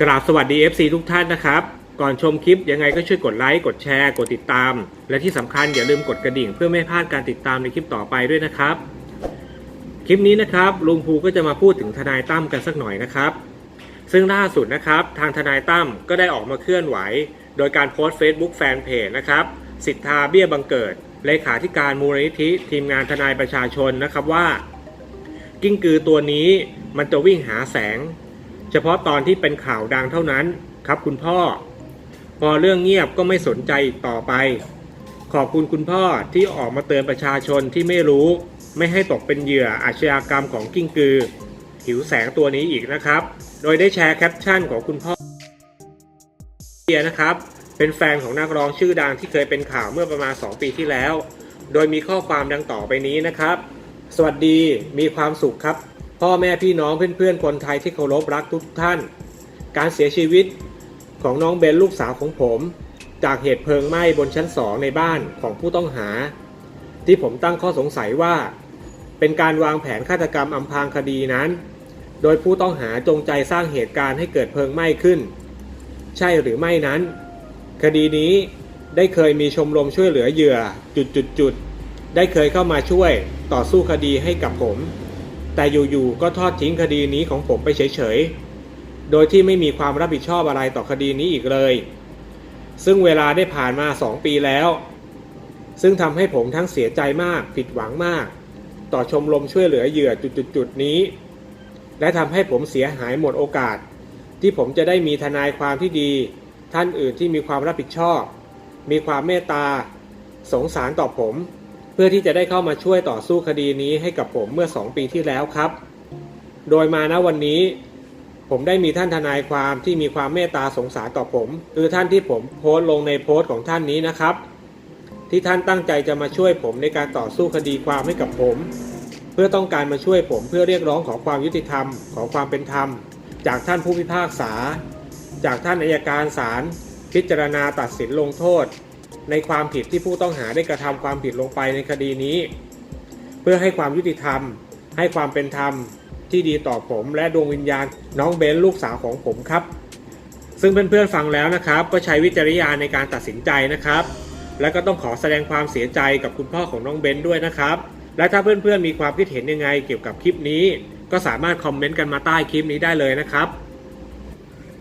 กราบสวัสดี FC ทุกท่านนะครับ ก่อนชมคลิปยังไงก็ช่วยกดไลค์ กดแชร์ กดติดตาม และที่สำคัญอย่าลืมกดกระดิ่ง เพื่อไม่พลาดการติดตามในคลิปต่อไปด้วยนะครับ คลิปนี้นะครับลุงภูก็จะมาพูดถึงทนายตั้มกันสักหน่อยนะครับ ซึ่งล่าสุดนะครับ ทางทนายตั้มก็ได้ออกมาเคลื่อนไหว โดยการโพสต์ Facebook แฟนเพจนะครับสิทธาเบี้ยบังเกิดเลขาธิการมูลนิธิทีมงานทนายประชาชนนะครับว่า กิ้งกือตัวนี้มันจะวิ่งหาแสง เฉพาะตอนที่เป็นข่าวดังเท่านั้นครับคุณพ่อ พอเรื่องเงียบก็ไม่สนใจอีกต่อไป ขอบคุณคุณพ่อที่ออกมาเตือนประชาชนที่ไม่รู้ ไม่ให้ตกเป็นเหยื่ออาชญากรรมของกิ้งกือ หิวแสงตัวนี้อีกนะครับ โดยได้แชร์แคปชั่นของคุณพ่อเบียนะครับเป็นแฟนของนักร้องชื่อดังที่เคยเป็นข่าวเมื่อประมาณ 2 ปีที่แล้ว โดยมีข้อความดังต่อไปนี้นะครับ สวัสดีมีความสุขครับ พ่อแม่พี่น้องเพื่อนๆคนไทยที่เคารพรักทุกท่าน การเสียชีวิตของน้องเบนลูกสาวของผม จากเหตุเพลิงไหม้บนชั้นสองในบ้านของผู้ต้องหา ที่ผมตั้งข้อสงสัยว่า เป็นการวางแผนฆาตกรรมอำพรางคดีนั้น โดยผู้ต้องหาจงใจสร้างเหตุการณ์ให้เกิดเพลิงไหม้ขึ้น ใช่หรือไม่นั้น คดีนี้ได้เคยมีชมรมช่วยเหลือเหยื่อจุดๆๆได้เคยเข้ามาช่วยต่อสู้คดีให้กับผม แต่อยู่ๆก็ทอดทิ้งคดีนี้ของผมไปเฉยๆ โดยที่ไม่มีความรับผิดชอบอะไรต่อคดีนี้อีกเลย ซึ่งเวลาได้ผ่านมา 2 ปีแล้ว ซึ่งทำให้ผมทั้งเสียใจมากผิดหวังมาก ต่อชมรมช่วยเหลือเหยื่อจุดๆๆนี้ และทำให้ผมเสียหายหมดโอกาส ที่ผมจะได้มีทนายความที่ดี ท่านอื่นที่มีความรับผิดชอบ มีความเมตตา สงสารต่อผม เพื่อที่จะได้เข้ามาช่วยต่อสู้คดีนี้ให้กับผมเมื่อ 2 ปีที่แล้วครับ โดยมาณวันนี้ ผมได้มีท่านทนายความที่มีความเมตตาสงสารต่อผม คือท่านที่ผมโพสต์ลงในโพสต์ของท่านนี้นะครับ ที่ท่านตั้งใจจะมาช่วยผมในการต่อสู้คดีความให้กับผม เพื่อต้องการมาช่วยผมเพื่อเรียกร้องขอความยุติธรรม ขอความเป็นธรรม จากท่านผู้พิพากษา จากท่านอัยการศาลพิจารณาตัดสินลงโทษ ในความผิดที่ผู้ต้องหาได้กระทำความผิดลงไปในคดีนี้ เพื่อให้ความยุติธรรม ให้ความเป็นธรรมที่ดีต่อผมและดวงวิญญาณน้องเบนลูกสาวของผมครับ ซึ่งเพื่อนๆฟังแล้วนะครับ ก็ใช้วิจารณญาณในการตัดสินใจนะครับ และก็ต้องขอแสดงความเสียใจกับคุณพ่อของน้องเบนด้วยนะครับ และถ้าเพื่อนๆมีความคิดเห็นยังไงเกี่ยวกับคลิปนี้ ก็สามารถคอมเมนต์กันมาใต้คลิปนี้ได้เลยนะครับ